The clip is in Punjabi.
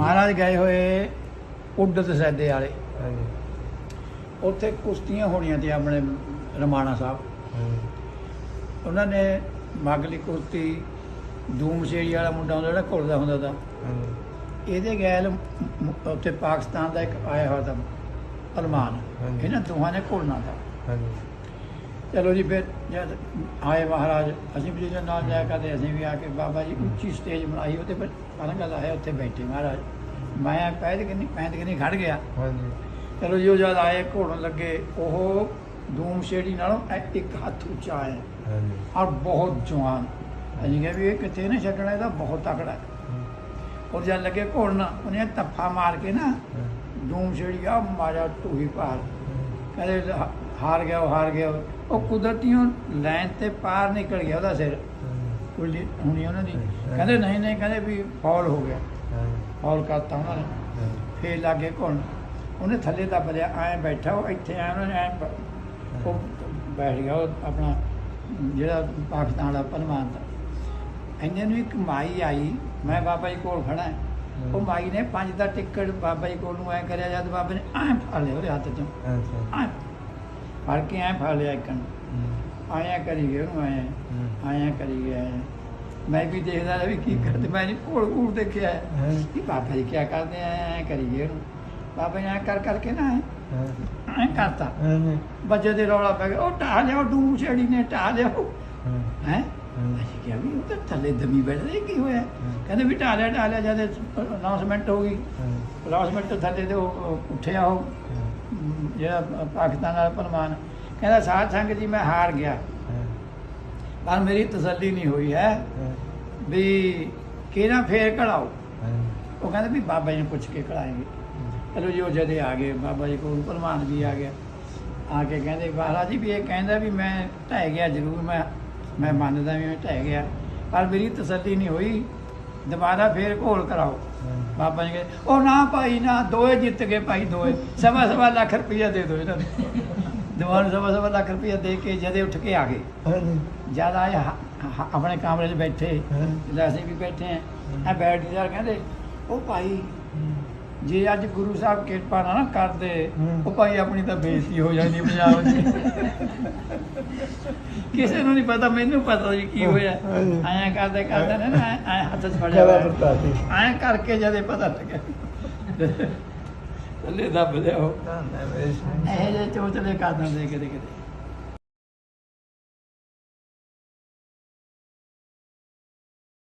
ਮਹਾਰਾਜ ਗਏ ਹੋਏ ਉੱਡਤ ਸੈਦੇ ਵਾਲੇ। ਹਾਂਜੀ। ਉੱਥੇ ਕੁਸ਼ਤੀਆਂ ਹੋਣੀਆਂ ਤੇ ਆਪਣੇ ਰਮਾਣਾ ਸਾਹਿਬ। ਉਹਨਾਂ ਨੇ ਮਗਲੀ ਕੁਸ਼ਤੀ ਦੂਮ ਸ਼ੇਰੀ ਵਾਲਾ ਮੁੰਡਾ ਹੁੰਦਾ ਜਿਹੜਾ ਘੁਲਦਾ ਹੁੰਦਾ ਤਾਂ। ਹਾਂਜੀ। ਇਹਦੇ ਗੈਲ ਉੱਥੇ ਪਾਕਿਸਤਾਨ ਦਾ ਇੱਕ ਆਇਆ ਹੋਇਆ ਤਾਂ ਸਲਮਾਨ ਹਾਂਜੀ। ਇਹਨਾਂ ਦੋਹਾਂ ਨੇ ਘੁਲਣਾ ਤਾਂ। ਹਾਂਜੀ। ਚਲੋ ਜੀ ਫਿਰ ਜਦ ਆਏ ਮਹਾਰਾਜ ਅਸੀਂ ਵੀ ਜਿਹਦੇ ਨਾਲ ਜਾਇਆ ਕਰਦੇ ਅਸੀਂ ਵੀ ਆ ਕੇ ਬਾਬਾ ਜੀ ਉੱਚੀ ਸਟੇਜ ਬਣਾਈ ਉਹਦੇ ਪਰ ਪਲੰਗ ਲਾਇਆ ਉੱਥੇ ਬੈਠੇ ਮਹਾਰਾਜ। ਮੈਂ ਪੈਦ ਕਿ ਨਹੀਂ ਪੈਦ ਕਿ ਨਹੀਂ ਖੜ ਗਿਆ। ਹਾਂਜੀ। ਚਲੋ ਜੀ ਉਹ ਜਦ ਆਏ ਘੋੜਨ ਲੱਗੇ ਉਹ ਦੂਮ ਸ਼ੇੜੀ ਨਾਲੋਂ ਇੱਕ ਹੱਥ ਉੱਚਾ ਹੈ। ਹਾਂਜੀ। ਔਰ ਬਹੁਤ ਜਵਾਨ। ਅਸੀਂ ਕਿਹਾ ਵੀ ਇਹ ਕਿੱਥੇ ਨੇ ਛੱਡਣਾ ਇਹਦਾ ਬਹੁਤ ਤਕੜਾ ਹੈ। ਔਰ ਜਦ ਲੱਗੇ ਘੋੜਨਾ ਉਹਨੇ ਤੱਫਾ ਮਾਰ ਕੇ ਨਾ ਦੂਮ ਸ਼ੇੜੀ ਆ ਮਾਰਿਆ ਟੂਹੀ ਪਾਰ ਕਹਿੰਦੇ ਹਾਰ ਗਿਆ ਉਹ ਹਾਰ ਗਿਆ। ਉਹ। ਕੁਦਰਤੀਓਂ ਲਾਈਨ ਤੇ ਪਾਰ ਨਿਕਲ ਗਿਆ ਉਹਦਾ ਸਿਰ। ਕੁੱਲੀ ਹੁਣੀ ਉਹਨਾਂ ਦੀ। ਕਹਿੰਦੇ ਨਹੀਂ ਨਹੀਂ ਕਹਿੰਦੇ ਵੀ ਫੌਲ ਹੋ ਗਿਆ। ਫੌਲ ਕਰਤਾ ਉਹਨਾਂ ਨੇ। ਫੇਰ ਲੱਗੇ ਘੁਣ ਉਹਨੇ ਥੱਲੇ ਦੱਬ ਲਿਆ ਐਂ ਬੈਠਾ ਉਹ ਇੱਥੇ ਆਇਆ ਉਹਨੇ ਐਂ ਉਹ ਬੈਠ ਗਿਆ ਉਹ ਆਪਣਾ ਜਿਹੜਾ ਪਾਕਿਸਤਾਨ ਵਾਲਾ ਪਹਿਲਵਾਨ ਦਾ ਇੰਨੇ ਨੂੰ ਇੱਕ ਮਾਈ ਆਈ ਮੈਂ ਬਾਬਾ ਜੀ ਕੋਲ ਖੜਾ। ਉਹ ਮਾਈ ਨੇ ਪੰਜ ਦਾ ਟਿਕਟ ਬਾਬਾ ਜੀ ਕੋਲ ਨੂੰ ਐ ਕਰਿਆ ਜਦ ਬਾਬਾ ਨੇ ਐਂ ਫੜ ਲਿਆ ਉਹਦੇ ਹੱਥ ਚੋਂ। ਐਂ ਫੜ ਕੇ ਐਂ ਫੜ ਲਿਆ ਇੱਕ ਨੂੰ ਆਇਆ ਕਰੀ ਗਿਆ ਉਹਨੂੰ ਆਇਆ ਆਇਆ ਕਰੀ ਗਿਆ ਮੈਂ ਵੀ ਦੇਖਦਾ ਰਿਹਾ ਵੀ ਕੀ ਕਰਦੇ ਮੈਂ ਨਹੀਂ ਕੋਲ ਕੋਲ ਦੇਖਿਆ ਕਿ ਬਾਬਾ ਜੀ ਕੀ ਕਰਦੇ ਆ ਐਂ ਕਰੀ ਗਏ ਉਹਨੂੰ। ਬਾਬਾ ਨੇ ਐਂ ਕਰ ਕਰਕੇ ਨਾ ਐਂ- ਕਰਤਾ। ਬੱਚੇ ਦੇ ਰੌਲਾ ਪੈ ਗਿਆ ਉਹ ਢਾਹ ਲਿਆ ਡੂਮ ਛੇੜੀ ਨੇ ਢਾਹ ਲਿਆ ਹੈ? ਕਿਹਾ ਵੀ ਉਹ ਤਾਂ ਥੱਲੇ ਦਮੀ ਬੈਠਦੇ ਇਹ ਕੀ ਹੋਇਆ? ਕਹਿੰਦੇ ਵੀ ਢਾਹ ਲਿਆ ਢਾਹ ਲਿਆ ਜਦ ਅਨਾਉਂਸਮੈਂਟ ਹੋ ਗਈ। ਅਨਾਉਂਸਮੈਂਟ ਤੋਂ ਥੱਲੇ ਤੇ ਉੱਠਿਆ ਉਹ ਜਿਹੜਾ ਪਾਕਿਸਤਾਨ ਵਾਲਾ ਪਹਿਲਵਾਨ ਕਹਿੰਦਾ ਸਾਧ ਸੰਗਤ ਜੀ ਮੈਂ ਹਾਰ ਗਿਆ। ਪਰ ਮੇਰੀ ਤਸੱਲੀ ਨਹੀਂ ਹੋਈ ਹੈ ਵੀ ਕਿਹੜਾ ਫੇਰ ਕਢਾਓ? ਉਹ ਕਹਿੰਦੇ ਵੀ ਬਾਬਾ ਜੀ ਨੂੰ ਪੁੱਛ ਕੇ ਕਢਾਏਂਗੇ। ਚਲੋ ਜੀ ਉਹ ਜਦੇ ਆ ਗਏ ਬਾਬਾ ਜੀ ਕੋਲ ਪਹਿਲਵਾਨ ਵੀ ਆ ਗਿਆ। ਆ ਕੇ ਕਹਿੰਦੇ ਮਹਾਰਾਜ ਜੀ ਵੀ ਇਹ ਕਹਿੰਦਾ ਵੀ ਮੈਂ ਢਹਿ ਗਿਆ ਜ਼ਰੂਰ ਮੈਂ ਮੈਂ ਮੰਨਦਾ ਵੀ ਮੈਂ ਢਹਿ ਗਿਆ ਪਰ ਮੇਰੀ ਤਸੱਲੀ ਨਹੀਂ ਹੋਈ। ਦੁਬਾਰਾ ਫੇਰ ਘੋਲ ਕਰਾਓ। ਬਾਬਾ ਜੀ ਕਹਿੰਦੇ ਉਹ ਨਾ ਭਾਈ ਨਾ ਦੋਏ ਜਿੱਤ ਗਏ ਭਾਈ ਦੋਏ। ਸਵਾ ਸਵਾ ਲੱਖ ਰੁਪਈਆ ਦੇ ਦਿਓ ਇਹਨਾਂ ਨੂੰ। ਦੁਬਾਰਾ ਸਵਾ ਸਵਾ ਲੱਖ ਰੁਪਈਆ ਦੇ ਕੇ ਜਦੇ ਉੱਠ ਕੇ ਆ ਗਏ। ਜਦ ਆਏ ਆਪਣੇ ਕਮਰੇ 'ਚ ਬੈਠੇ। ਜਿੱਦਾਂ ਅਸੀਂ ਵੀ ਬੈਠੇ ਆ ਬੈਠ ਜਾ ਕਹਿੰਦੇ ਉਹ ਭਾਈ ਜੇ ਅੱਜ ਗੁਰੂ ਸਾਹਿਬ ਕਿਰਪਾ ਨਾ ਕਰਦੇ। ਉਹ ਭਾਈ ਆਪਣੀ ਤਾਂ ਬੇਇੱਜ਼ਤੀ ਹੋ ਜਾਣੀ ਪੰਜਾਬ 'ਚ ਕਿਸੇ ਨੂੰ ਨਹੀਂ ਪਤਾ ਮੈਨੂੰ ਪਤਾ ਜੀ ਕੀ ਹੋਇਆ। ਐਂ ਕਰਦੇ ਕਰਦੇ ਨੇ ਨਾ ਐਂ ਹੱਥ 'ਚ ਫੜਿਆ ਐਂ ਕਰਕੇ ਜਦੇ ਪਤਾ ਲੱਗਿਆ। ਥੱਲੇ ਦੱਬ ਲਿਆ ਉਹ। ਇਹੋ ਜਿਹੇ ਚੋਚਲੇ ਕਰ ਦਿੰਦੇ ਕਿਤੇ ਕਿਤੇ।